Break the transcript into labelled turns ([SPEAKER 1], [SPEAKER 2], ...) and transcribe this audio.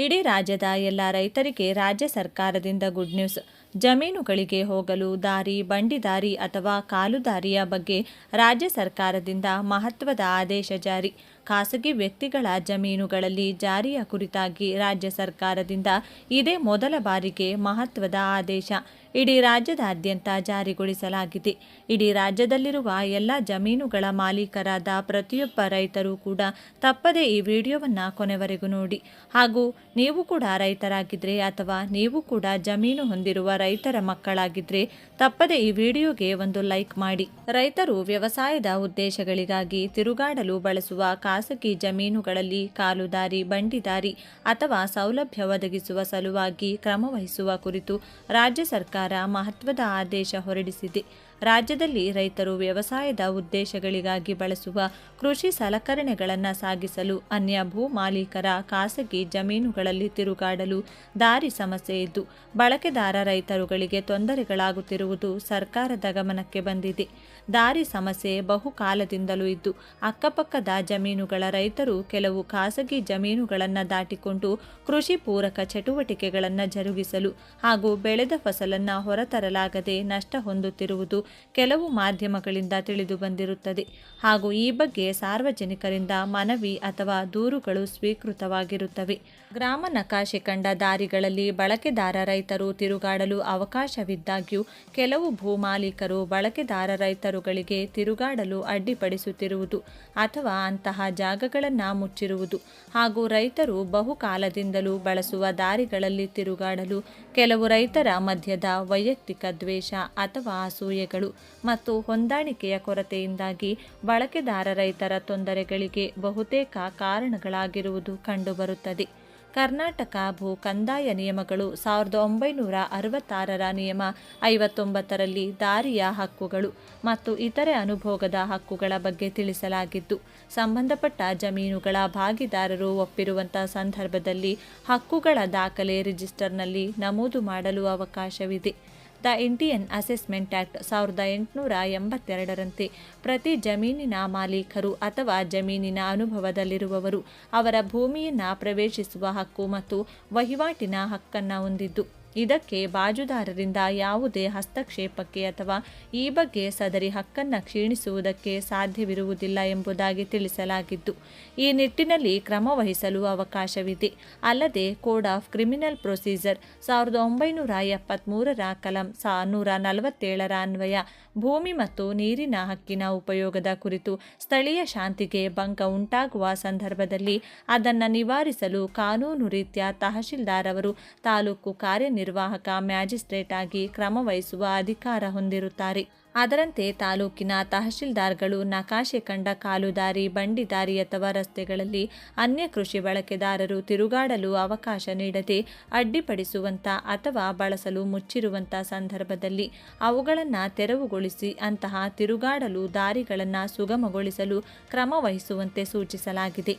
[SPEAKER 1] ಇಡೀ ರಾಜ್ಯದ ಎಲ್ಲ ರೈತರಿಗೆ ರಾಜ್ಯ ಸರ್ಕಾರದಿಂದ ಗುಡ್ ನ್ಯೂಸ್ ಜಮೀನುಗಳಿಗೆ ಹೋಗಲು ದಾರಿ, ಬಂಡಿದಾರಿ ಅಥವಾ ಕಾಲುದಾರಿಯ ಬಗ್ಗೆ ರಾಜ್ಯ ಸರ್ಕಾರದಿಂದ ಮಹತ್ವದ ಆದೇಶ ಜಾರಿ. ಖಾಸಗಿ ವ್ಯಕ್ತಿಗಳ ಜಮೀನುಗಳಲ್ಲಿ ಜಾರಿಯ ಕುರಿತಾಗಿ ರಾಜ್ಯ ಸರ್ಕಾರದಿಂದ ಇದೇ ಮೊದಲ ಬಾರಿಗೆ ಮಹತ್ವದ ಆದೇಶ ಇಡೀ ರಾಜ್ಯದಾದ್ಯಂತ ಜಾರಿಗೊಳಿಸಲಾಗಿದೆ. ಇಡೀ ರಾಜ್ಯದಲ್ಲಿರುವ ಎಲ್ಲ ಜಮೀನುಗಳ ಮಾಲೀಕರಾದ ಪ್ರತಿಯೊಬ್ಬ ರೈತರು ಕೂಡ ತಪ್ಪದೇ ಈ ವಿಡಿಯೋವನ್ನು ಕೊನೆವರೆಗೂ ನೋಡಿ. ಹಾಗೂ ನೀವು ಕೂಡ ರೈತರಾಗಿದ್ದರೆ ಅಥವಾ ನೀವು ಕೂಡ ಜಮೀನು ಹೊಂದಿರುವ ರೈತರ ಮಕ್ಕಳಾಗಿದ್ದರೆ ತಪ್ಪದೆ ಈ ವಿಡಿಯೋಗೆ ಒಂದು ಲೈಕ್ ಮಾಡಿ. ರೈತರು ವ್ಯವಸಾಯದ ಉದ್ದೇಶಗಳಿಗಾಗಿ ತಿರುಗಾಡಲು ಬಳಸುವ ಖಾಸಗಿ ಜಮೀನುಗಳಲ್ಲಿ ಕಾಲುದಾರಿ ಬಂಡಿದಾರಿ ಅಥವಾ ಸೌಲಭ್ಯ ಒದಗಿಸುವ ಸಲುವಾಗಿ ಕ್ರಮವಹಿಸುವ ಕುರಿತು ರಾಜ್ಯ ಸರ್ಕಾರ ಮಹತ್ವದ ಆದೇಶ ಹೊರಡಿಸಿದೆ. ರಾಜ್ಯದಲ್ಲಿ ರೈತರು ವ್ಯವಸಾಯದ ಉದ್ದೇಶಗಳಿಗಾಗಿ ಬಳಸುವ ಕೃಷಿ ಸಲಕರಣೆಗಳನ್ನು ಸಾಗಿಸಲು ಅನ್ಯ ಭೂ ಮಾಲೀಕರ ಖಾಸಗಿ ಜಮೀನುಗಳಲ್ಲಿ ತಿರುಗಾಡಲು ದಾರಿ ಸಮಸ್ಯೆ ಇದ್ದು, ಬಳಕೆದಾರ ರೈತರುಗಳಿಗೆ ತೊಂದರೆಗಳಾಗುತ್ತಿರುವುದು ಸರ್ಕಾರದ ಗಮನಕ್ಕೆ ಬಂದಿದೆ. ದಾರಿ ಸಮಸ್ಯೆ ಬಹುಕಾಲದಿಂದಲೂ ಇದ್ದು, ಅಕ್ಕಪಕ್ಕದ ಜಮೀನುಗಳ ರೈತರು ಕೆಲವು ಖಾಸಗಿ ಜಮೀನುಗಳನ್ನು ದಾಟಿಕೊಂಡು ಕೃಷಿ ಪೂರಕ ಚಟುವಟಿಕೆಗಳನ್ನು ಜರುಗಿಸಲು ಹಾಗೂ ಬೆಳೆದ ಫಸಲನ್ನು ಹೊರತರಲಾಗದೆ ನಷ್ಟ ಹೊಂದುತ್ತಿರುವುದು ಕೆಲವು ಮಾಧ್ಯಮಗಳಿಂದ ತಿಳಿದು ಬಂದಿರುತ್ತದೆ. ಹಾಗೂ ಈ ಬಗ್ಗೆ ಸಾರ್ವಜನಿಕರಿಂದ ಮನವಿ ಅಥವಾ ದೂರುಗಳು ಸ್ವೀಕೃತವಾಗಿರುತ್ತವೆ. ಗ್ರಾಮ ನಕಾಶೆ ಕಂಡ ದಾರಿಗಳಲ್ಲಿ ಬಳಕೆದಾರ ರೈತರು ತಿರುಗಾಡಲು ಅವಕಾಶವಿದ್ದಾಗ್ಯೂ ಕೆಲವು ಭೂಮಾಲೀಕರು ಬಳಕೆದಾರ ರೈತರುಗಳಿಗೆ ತಿರುಗಾಡಲು ಅಡ್ಡಿಪಡಿಸುತ್ತಿರುವುದು ಅಥವಾ ಅಂತಹ ಜಾಗಗಳನ್ನು ಮುಚ್ಚಿರುವುದು ಹಾಗೂ ರೈತರು ಬಹುಕಾಲದಿಂದಲೂ ಬಳಸುವ ದಾರಿಗಳಲ್ಲಿ ತಿರುಗಾಡಲು ಕೆಲವು ರೈತರ ಮಧ್ಯದ ವೈಯಕ್ತಿಕ ದ್ವೇಷ ಅಥವಾ ಅಸೂಯೆಗಳು ಮತ್ತು ಹೊಂದಾಣಿಕೆಯ ಕೊರತೆಯಿಂದಾಗಿ ಬಳಕೆದಾರ ರೈತರ ತೊಂದರೆಗಳಿಗೆ ಬಹುತೇಕ ಕಾರಣಗಳಾಗಿರುವುದು ಕಂಡುಬರುತ್ತದೆ. ಕರ್ನಾಟಕ ಭೂ ಕಂದಾಯ ನಿಯಮಗಳು ಸಾವಿರದ ಒಂಬೈನೂರ ಅರವತ್ತಾರರ ನಿಯಮ, ಐವತ್ತೊಂಬತ್ತರಲ್ಲಿ ದಾರಿಯ ಹಕ್ಕುಗಳು ಮತ್ತು ಇತರೆ ಅನುಭೋಗದ ಹಕ್ಕುಗಳ ಬಗ್ಗೆ ತಿಳಿಸಲಾಗಿದ್ದು, ಸಂಬಂಧಪಟ್ಟ ಜಮೀನುಗಳ ಭಾಗಿದಾರರು ಒಪ್ಪಿರುವಂತಹ ಸಂದರ್ಭದಲ್ಲಿ ಹಕ್ಕುಗಳ ದಾಖಲೆ ರಿಜಿಸ್ಟರ್ನಲ್ಲಿ ನಮೂದು ಮಾಡಲು ಅವಕಾಶವಿದೆ. ದ ಇಂಡಿಯನ್ ಅಸೆಸ್ಮೆಂಟ್ ಆಕ್ಟ್ ಸಾವಿರದ ಎಂಟುನೂರ ಎಂಬತ್ತೆರಡರಂತೆ ಪ್ರತಿ ಜಮೀನಿನ ಮಾಲೀಕರು ಅಥವಾ ಜಮೀನಿನ ಅನುಭವದಲ್ಲಿರುವವರು ಅವರ ಭೂಮಿಯನ್ನು ಪ್ರವೇಶಿಸುವ ಹಕ್ಕು ಮತ್ತು ವಹಿವಾಟಿನ ಹಕ್ಕನ್ನು ಹೊಂದಿದ್ದು. ಇದಕ್ಕೆ ಬಾಜುದಾರರಿಂದ ಯಾವುದೇ ಹಸ್ತಕ್ಷೇಪಕ್ಕೆ ಅಥವಾ ಈ ಬಗ್ಗೆ ಸದರಿ ಹಕ್ಕನ್ನು ಕ್ಷೀಣಿಸುವುದಕ್ಕೆ ಸಾಧ್ಯವಿರುವುದಿಲ್ಲ ಎಂಬುದಾಗಿ ತಿಳಿಸಲಾಗಿದ್ದು, ಈ ನಿಟ್ಟಿನಲ್ಲಿ ಕ್ರಮ ವಹಿಸಲು ಅವಕಾಶವಿದೆ. ಅಲ್ಲದೆ, ಕೋಡ್ ಆಫ್ ಕ್ರಿಮಿನಲ್ ಪ್ರೊಸೀಜರ್ ಸಾವಿರದ ಒಂಬೈನೂರ ಎಪ್ಪತ್ತ್ಮೂರರ ಕಲಂ ಸಾ ನೂರ ನಲವತ್ತೇಳರ ಅನ್ವಯ, ಭೂಮಿ ಮತ್ತು ನೀರಿನ ಹಕ್ಕಿನ ಉಪಯೋಗದ ಕುರಿತು ಸ್ಥಳೀಯ ಶಾಂತಿಗೆ ಭಂಗ ಉಂಟಾಗುವ ಸಂದರ್ಭದಲ್ಲಿ ಅದನ್ನು ನಿವಾರಿಸಲು ಕಾನೂನು ರೀತ್ಯ ತಹಶೀಲ್ದಾರ್ ಅವರು ತಾಲೂಕು ಕಾರ್ಯನಿರ್ವಾಹಕ ಮ್ಯಾಜಿಸ್ಟ್ರೇಟ್ ಆಗಿ ಕ್ರಮವಹಿಸುವ ಅಧಿಕಾರ ಹೊಂದಿರುತ್ತಾರೆ. ಅದರಂತೆ ತಾಲೂಕಿನ ತಹಶೀಲ್ದಾರ್ಗಳು ನಕಾಶೆ ಕಂಡ ಕಾಲುದಾರಿ ಬಂಡಿದಾರಿ ಅಥವಾ ರಸ್ತೆಗಳಲ್ಲಿ ಅನ್ಯ ಕೃಷಿ ಬಳಕೆದಾರರು ತಿರುಗಾಡಲು ಅವಕಾಶ ನೀಡದೆ ಅಡ್ಡಿಪಡಿಸುವಂಥ ಅಥವಾ ಬಳಸಲು ಮುಚ್ಚಿರುವಂಥ ಸಂದರ್ಭದಲ್ಲಿ ಅವುಗಳನ್ನು ತೆರವುಗೊಳಿಸಿ ಅಂತಹ ತಿರುಗಾಡಲು ದಾರಿಗಳನ್ನು ಸುಗಮಗೊಳಿಸಲು ಕ್ರಮ ವಹಿಸುವಂತೆ ಸೂಚಿಸಲಾಗಿದೆ.